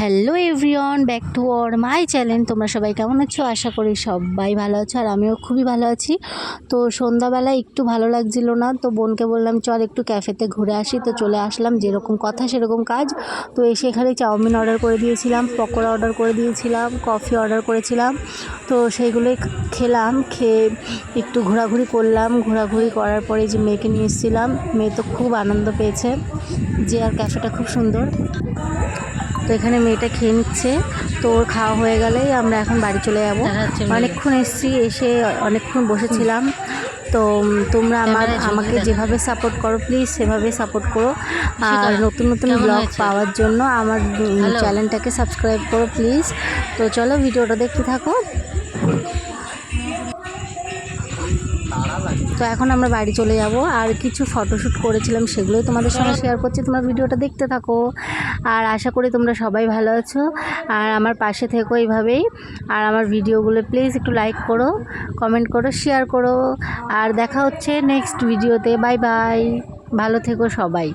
Hello everyone back to our my channel তোমরা সবাই কেমন আছো? আশা করি সবাই ভালো আছো আর আমিও খুবই ভালো আছি। তো সন্ধ্যাবেলা একটু ভালো লাগছিল না, তো বোনকে বললাম, চল একটু ক্যাফেতে ঘুরে আসি। তো চলে আসলাম, যেরকম কথা সেরকম কাজ। তো এসে এখানে চাউমিন অর্ডার করে দিয়েছিলাম, পকোড়া অর্ডার করে দিয়েছিলাম কফি অর্ডার করেছিলাম। তো সেইগুলোই খেলাম, খেয়ে একটু ঘোরাঘুরি করলাম। ঘোরাঘুরি করার পরে যে মেয়েকে নিয়ে এসেছিলাম, মেয়ে তো খুব আনন্দ পেয়েছে যে আর ক্যাফেটা খুব সুন্দর। তো এখানে মেয়েটা খেয়ে নিচ্ছে। তো ওর খাওয়া হয়ে গেলেই আমরা এখন বাড়ি চলে যাব। অনেকক্ষণ এসেছি এসে অনেকক্ষণ বসেছিলাম। তো তোমরা আমার আমাকে যেভাবে সাপোর্ট করো প্লিজ সেভাবে সাপোর্ট করো। আর নতুন নতুন ব্লগ পাওয়ার জন্য আমার চ্যানেলটাকে সাবস্ক্রাইব করো প্লিজ তো চলো ভিডিওটা দেখতে থাকো। তো এখন আমরা বাড়ি চলে যাব আর কিছু ফটোশ্যুট করেছিলাম সেগুলোই তোমাদের সঙ্গে শেয়ার করছি। তোমরা ভিডিওটা দেখতে থাকো। আর আশা করি তোমরা সবাই ভালো আছো। আর আমার পাশে থেকো এইভাবেই। আর আমার ভিডিওগুলো প্লিজ একটু লাইক করো কমেন্ট করো শেয়ার করো। আর দেখা হচ্ছে নেক্সট ভিডিওতে বাই বাই ভালো থেকো সবাই।